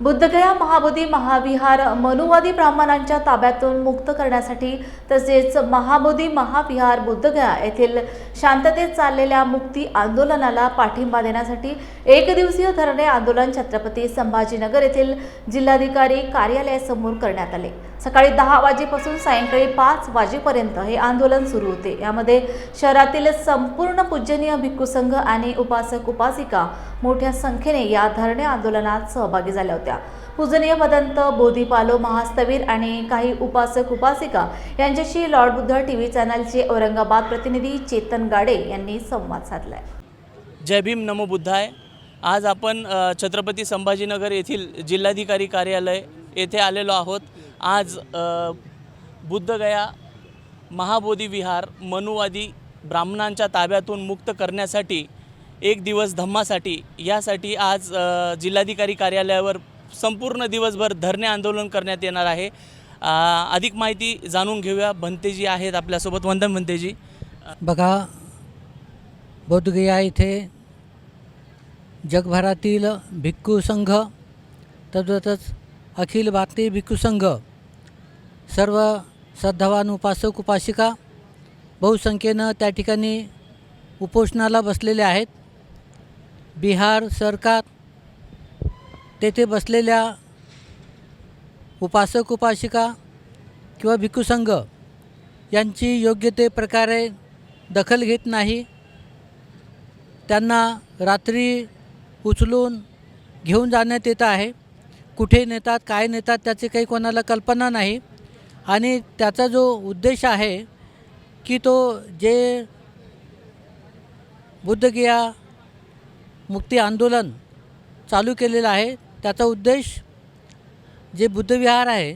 बुद्धगया महाबोधी महाविहार मनुवादी ब्राह्मणांच्या ताब्यातून मुक्त करण्यासाठी तसेच महाबोधी महाविहार बुद्धगया येथील शांततेत चाललेल्या मुक्ती आंदोलनाला पाठिंबा देण्यासाठी एक दिवसीय धरणे आंदोलन छत्रपती संभाजीनगर येथील जिल्हाधिकारी कार्यालयासमोर करण्यात आले. सकाळी दहा वाजेपासून सायंकाळी पाच वाजेपर्यंत हे आंदोलन सुरू होते. यामध्ये शहरातील संपूर्ण पूजनीय भिक्खू संघ आणि उपासक उपासिका मोठ्या संख्येने या धरणे आंदोलनात सहभागी झाल्या होत्या. पूजनीय भदंत बोधीपालो महास्तवीर आणि काही उपासक उपासिका यांच्याशी लॉर्ड बुद्ध टी व्ही चॅनलचे औरंगाबाद प्रतिनिधी चेतन गाडे यांनी संवाद साधलाय. जय भीम नमो बुद्धाय. आज आपण छत्रपती संभाजीनगर येथील जिल्हाधिकारी कार्यालय येथे आलेलो आहोत. आज बुद्धगया महाबोधी विहार मनुवादी ब्राह्मणांच्या ताब्यातून मुक्त करण्यासाठी एक दिवस धम्मासाठी यासाठी आज जिल्हाधिकारी कार्यालयावर संपूर्ण दिवसभर धरणे आंदोलन करण्यात येणार आहे. अधिक माहिती जाणून घेऊया. भंतेजी आहेत आपल्यासोबत. वंदन भंतेजी बघा बोधगया इथे जगभरातील भिक्खू संघ तद्वतच अखिल भारतीय भिक्खू संघ सर्व श्रद्धावान उपासक उपासिका बहुसंख्येनं त्या ठिकाणी उपोषणाला बसलेले आहेत. बिहार सरकार तेथे बसलेल्या उपासक उपासिका किंवा भिक्खुसंघ यांची योग्य ते प्रकारे दखल घेत नाही. त्यांना रात्री उचलून घेऊन जाण्यात येतं आहे. कुठे नेतात काय नेतात त्याची काही कोणाला कल्पना नाही. आणि त्याचा जो उद्देश आहे की तो जे बुद्धगिया मुक्ती आंदोलन चालू केलेलं आहे त्याचा उद्देश जे बुद्धविहार आहे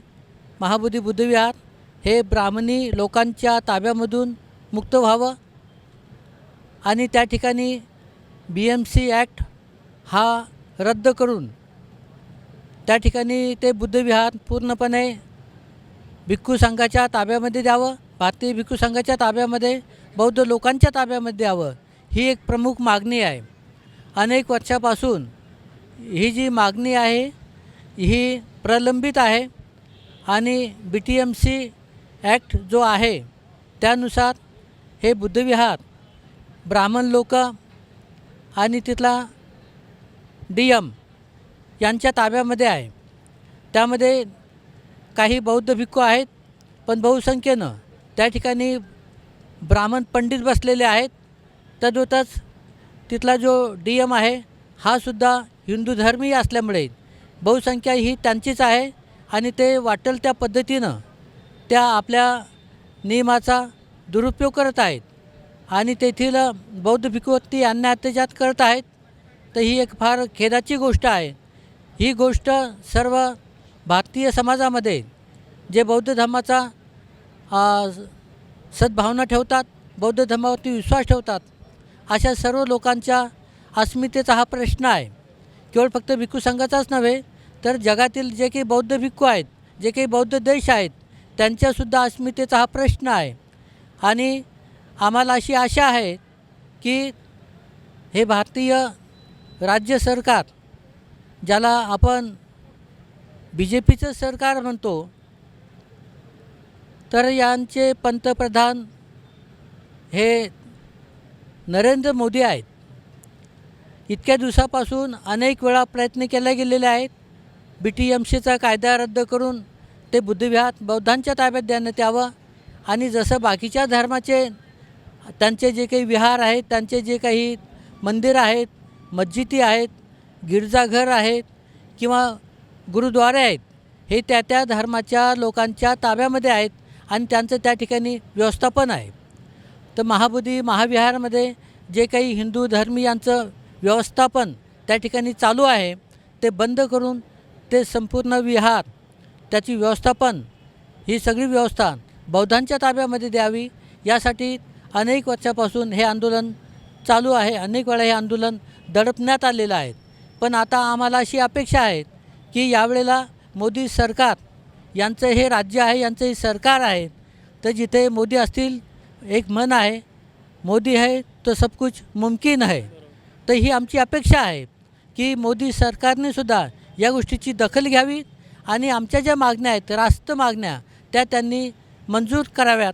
महाबुद्धी बुद्धविहार हे ब्राह्मणी लोकांच्या ताब्यामधून मुक्त व्हावं. आणि त्या ठिकाणी बी एम सी ॲक्ट हा रद्द करून त्या ठिकाणी ते बुद्धविहार पूर्णपणे भिक्खू संघाच्या ताब्यामध्ये द्यावं भारतीय भिक्खू संघाच्या ताब्यामध्ये बौद्ध लोकांच्या ताब्यामध्ये द्यावं ही एक प्रमुख मागणी आहे. अनेक वर्षापासून ही जी मागणी आहे ही प्रलंबित आहे आणि B T M C act जो आहे त्यानुसार हे बुद्धविहार ब्राह्मण लोक आणि तिथला डी एम यांच्या ताब्यामध्ये आहे. त्यामध्ये काही बौद्ध भिक्खू आहेत पण बहुसंख्येनं. त्या ठिकाणी ब्राह्मण पंडित बसलेले आहेत. तद्वतच तिथला जो डी एम आहे हा सुद्धा हिंदू धर्मीय असल्यामुळे बहुसंख्या ही त्यांचीच आहे आणि ते वाटेल त्या पद्धतीनं त्या आपल्या नियमाचा दुरुपयोग करत आहेत आणि तेथील बौद्ध भिकवती अन्य अत्याचार करत आहेत. तर ही एक फार खेदाची गोष्ट आहे. ही गोष्ट सर्व भारतीय समाजामध्ये जे बौद्ध धर्माचा सद्भावना ठेवतात बौद्ध धर्मावरती विश्वास ठेवतात अशा सर्व लोकांच्या अस्मितेचा हा प्रश्न आहे. केवळ फक्त भिक्खू संघाचाच नव्हे तर जगातील जे काही बौद्ध भिक्खू आहेत जे काही बौद्ध देश आहेत त्यांच्यासुद्धा अस्मितेचा हा प्रश्न आहे. आणि आम्हाला अशी आशा आहे की हे भारतीय राज्य सरकार ज्याला आपण बी जे पीचं सरकार म्हणतो तर यांचे पंतप्रधान हे नरेंद्र मोदी आहेत. इतक्या दिवसापासून अनेक वेळा प्रयत्न केले गेलेले आहेत. बी टी एम सीचा कायदा रद्द करून ते बुद्धविहार बौद्धांच्या ताब्यात देण्यात यावं आणि जसं बाकीच्या धर्माचे त्यांचे जे काही विहार आहेत त्यांचे जे काही मंदिर आहेत मस्जिदी आहेत गिरजाघर आहेत किंवा गुरुद्वारे आहेत. हे त्या त्या धर्माच्या लोकांच्या ताब्यामध्ये आहेत आणि त्यांचं त्या ठिकाणी व्यवस्थापन आहे. तर महाबोधी महाविहारमध्ये जे काही हिंदू धर्मीयांचं व्यवस्थापन त्या ठिकाणी चालू आहे ते बंद करून ते संपूर्ण विहार त्याची व्यवस्थापन ही सगळी व्यवस्था बौद्धांच्या ताब्यामध्ये द्यावी यासाठी अनेक वर्षापासून हे आंदोलन चालू आहे. अनेक वेळा हे आंदोलन दडपण्यात आलेलं आहे. पण आता आम्हाला अशी अपेक्षा आहे की यावेळेला मोदी सरकार यांचं हे राज्य आहे यांचं हे सरकार आहे तर जिथे मोदी असतील एक मन आहे मोदी आहे तो सब कुछ मुमकिन आहे. तर ही आमची अपेक्षा आहे की मोदी सरकारने सुद्धा या गोष्टीची दखल घ्यावी आणि आमच्या ज्या मागण्या आहेत रास्त मागण्या त्या त्यांनी मंजूर कराव्यात.